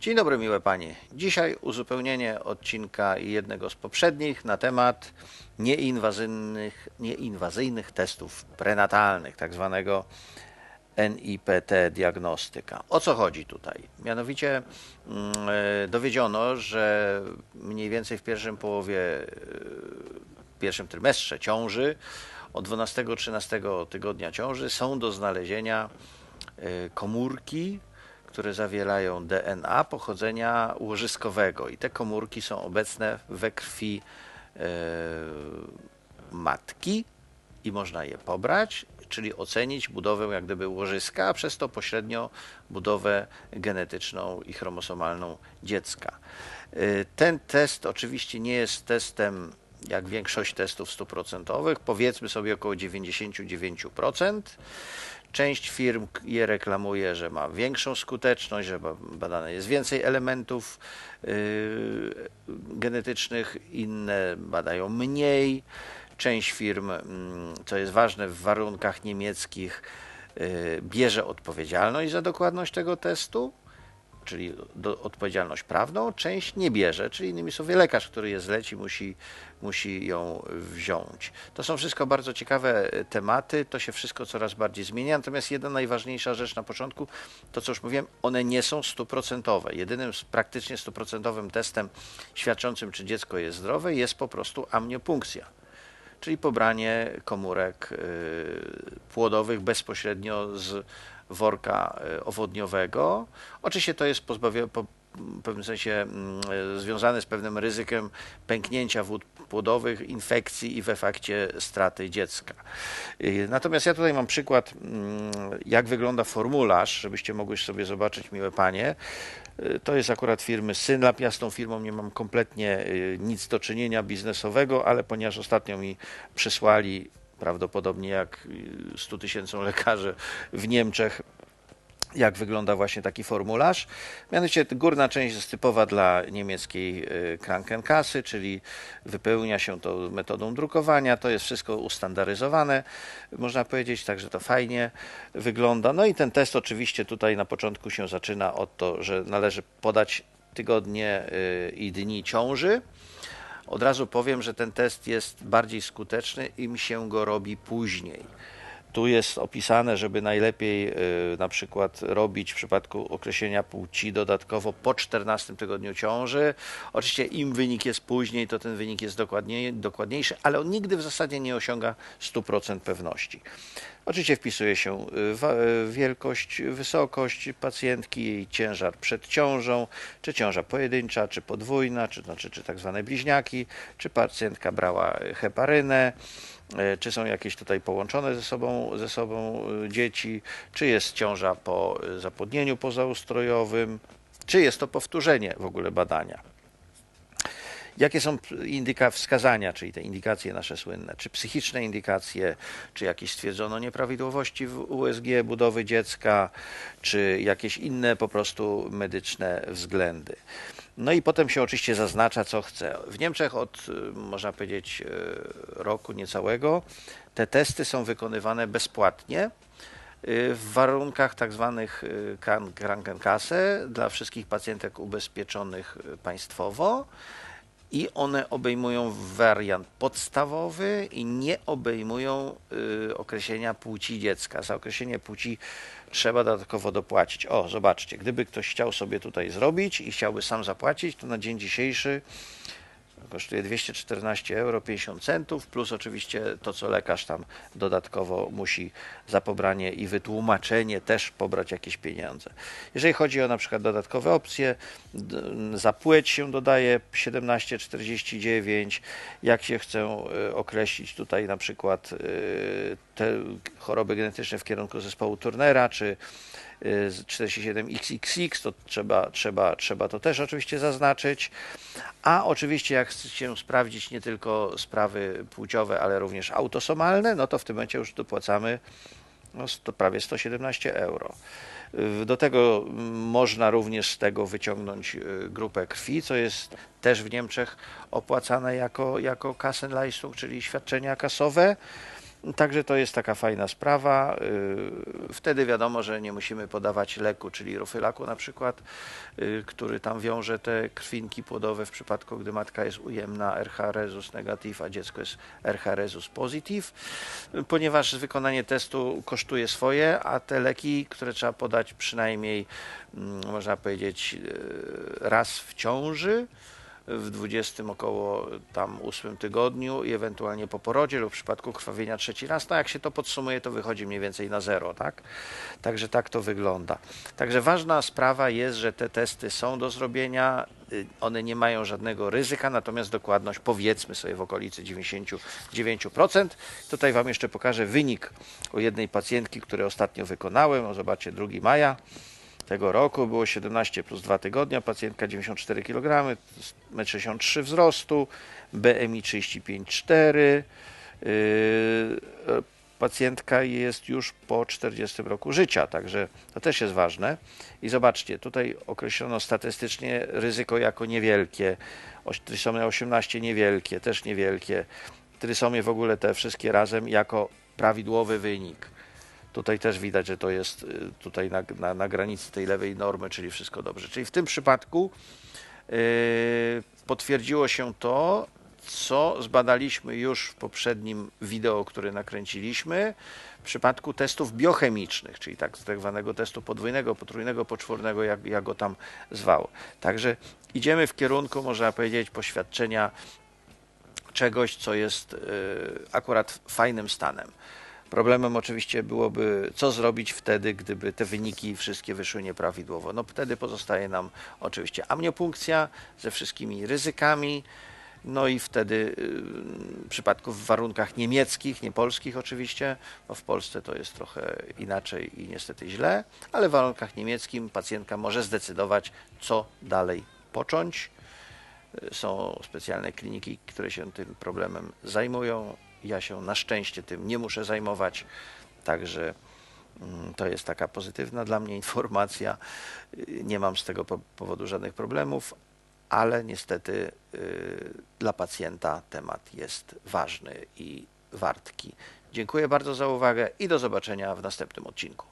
Dzień dobry, miłe panie. Dzisiaj uzupełnienie odcinka jednego z poprzednich na temat nieinwazyjnych, nieinwazyjnych testów prenatalnych, tak zwanego NIPT diagnostyka. O co chodzi tutaj? Mianowicie mm, e, dowiedziono, że mniej więcej w pierwszym połowie, e, pierwszym trymestrze ciąży, od 12-13 tygodnia ciąży są do znalezienia e, komórki, które zawierają DNA pochodzenia łożyskowego i te komórki są obecne we krwi matki i można je pobrać, czyli ocenić budowę jak gdyby łożyska, a przez to pośrednio budowę genetyczną i chromosomalną dziecka. Y, ten test oczywiście nie jest testem jak większość testów stuprocentowych, powiedzmy sobie około 99%. Część firm je reklamuje, że ma większą skuteczność, że badane jest więcej elementów yy, genetycznych, inne badają mniej. Część firm, mm, co jest ważne w warunkach niemieckich, y, bierze odpowiedzialność za dokładność tego testu, czyli do, odpowiedzialność prawną, część nie bierze, czyli innymi słowy lekarz, który je zleci, musi, musi ją wziąć. To są wszystko bardzo ciekawe tematy, to się wszystko coraz bardziej zmienia, natomiast jedna najważniejsza rzecz na początku, to co już mówiłem, one nie są stuprocentowe. Jedynym praktycznie stuprocentowym testem świadczącym, czy dziecko jest zdrowe, jest po prostu amniopunkcja czyli pobranie komórek y, płodowych bezpośrednio z worka y, owodniowego. Oczywiście to jest pozbawione, w pewnym sensie mm, związane z pewnym ryzykiem pęknięcia wód płodowych, infekcji i w efekcie straty dziecka. Y, natomiast ja tutaj mam przykład, mm, jak wygląda formularz, żebyście mogli sobie zobaczyć, miłe panie. To jest akurat firmy Synlab. Ja z tą firmą nie mam kompletnie nic do czynienia biznesowego, ale ponieważ ostatnio mi przysłali prawdopodobnie jak 100 tysięcy lekarzy w Niemczech jak wygląda właśnie taki formularz. Mianowicie górna część jest typowa dla niemieckiej y, Krankenkassy, czyli wypełnia się to metodą drukowania, to jest wszystko ustandaryzowane, można powiedzieć, także to fajnie wygląda. No i ten test oczywiście tutaj na początku się zaczyna od to, że należy podać tygodnie y, i dni ciąży. Od razu powiem, że ten test jest bardziej skuteczny, im się go robi później. Tu jest opisane, żeby najlepiej y, na przykład robić w przypadku określenia płci dodatkowo po 14 tygodniu ciąży. Oczywiście im wynik jest później, to ten wynik jest dokładniej, dokładniejszy, ale on nigdy w zasadzie nie osiąga 100% pewności. Oczywiście wpisuje się y, y, wielkość, wysokość pacjentki, jej ciężar przed ciążą, czy ciąża pojedyncza, czy podwójna, czy, znaczy, czy tak zwane bliźniaki, czy pacjentka brała heparynę, czy są jakieś tutaj połączone ze sobą, ze sobą e, dzieci, czy jest ciąża po e, zapłodnieniu pozaustrojowym, czy jest to powtórzenie w ogóle badania. Jakie są indyka wskazania, czyli te indykacje nasze słynne? Czy psychiczne indykacje, czy jakieś stwierdzono nieprawidłowości w USG budowy dziecka, czy jakieś inne po prostu medyczne względy? No i potem się oczywiście zaznacza, co chce. W Niemczech od, y, można powiedzieć, y, roku niecałego te testy są wykonywane bezpłatnie y, w warunkach tak zwanych Krankenkasse dla wszystkich pacjentek ubezpieczonych państwowo i one obejmują wariant podstawowy i nie obejmują y, określenia płci dziecka. Za określenie płci trzeba dodatkowo dopłacić. O, zobaczcie, gdyby ktoś chciał sobie tutaj zrobić i chciałby sam zapłacić, to na dzień dzisiejszy kosztuje 214 euro 50 centów, plus oczywiście to, co lekarz tam dodatkowo musi za pobranie i wytłumaczenie też pobrać jakieś pieniądze. Jeżeli chodzi o na przykład dodatkowe opcje, za płeć się dodaje 17,49, jak się chcę e, określić tutaj na przykład e, te choroby genetyczne w kierunku zespołu Turnera, czy 47XXX, to trzeba, trzeba, trzeba to też oczywiście zaznaczyć. A oczywiście jak chcecie sprawdzić nie tylko sprawy płciowe, ale również autosomalne, no to w tym momencie już dopłacamy no, to prawie 117 euro. Do tego można również z tego wyciągnąć y, grupę krwi, co jest też w Niemczech opłacane jako, jako Kassenleistung, czyli świadczenia kasowe. Także to jest taka fajna sprawa. Yy, Wtedy wiadomo, że nie musimy podawać leku, czyli rofylaku na przykład, yy, który tam wiąże te krwinki płodowe w przypadku, gdy matka jest ujemna RH resus negatyw, a dziecko jest RH resus positive, ponieważ wykonanie testu kosztuje swoje, a te leki, które trzeba podać przynajmniej, mm, można powiedzieć, yy, raz w ciąży, w 20 około tam 8 tygodniu i ewentualnie po porodzie lub w przypadku krwawienia trzeci raz, no jak się to podsumuje, to wychodzi mniej więcej na zero, tak? Także tak to wygląda. Także ważna sprawa jest, że te testy są do zrobienia, y, one nie mają żadnego ryzyka, natomiast dokładność powiedzmy sobie w okolicy 99%. Tutaj Wam jeszcze pokażę wynik u jednej pacjentki, który ostatnio wykonałem, o zobaczcie 2 maja tego roku było 17 plus 2 tygodnia, pacjentka 94 kg, 1,63 m wzrostu, BMI 35,4. Yy, Pacjentka jest już po 40 roku życia, także to też jest ważne. I zobaczcie, tutaj określono statystycznie ryzyko jako niewielkie, trysomia 18 niewielkie, też niewielkie, trysomie w ogóle te wszystkie razem jako prawidłowy wynik. Tutaj też widać, że to jest y, tutaj na, na, na granicy tej lewej normy, czyli wszystko dobrze. Czyli w tym przypadku yy, potwierdziło się to, co zbadaliśmy już w poprzednim wideo, które nakręciliśmy, w przypadku testów biochemicznych, czyli tak zwanego testu podwójnego, potrójnego, poczwórnego, jak, jak go tam zwał. Także idziemy w kierunku, można powiedzieć, poświadczenia czegoś, co jest y, akurat fajnym stanem. Problemem oczywiście byłoby, co zrobić wtedy, gdyby te wyniki wszystkie wyszły nieprawidłowo. No wtedy pozostaje nam oczywiście amniopunkcja ze wszystkimi ryzykami, no i wtedy y, w przypadku w warunkach niemieckich, nie polskich oczywiście, bo w Polsce to jest trochę inaczej i niestety źle, ale w warunkach niemieckich pacjentka może zdecydować, co dalej począć. Y, Są specjalne kliniki, które się tym problemem zajmują. Ja się na szczęście tym nie muszę zajmować, także mm, to jest taka pozytywna dla mnie informacja. Y, Nie mam z tego po- powodu żadnych problemów, ale niestety y, dla pacjenta temat jest ważny i wartki. Dziękuję bardzo za uwagę i do zobaczenia w następnym odcinku.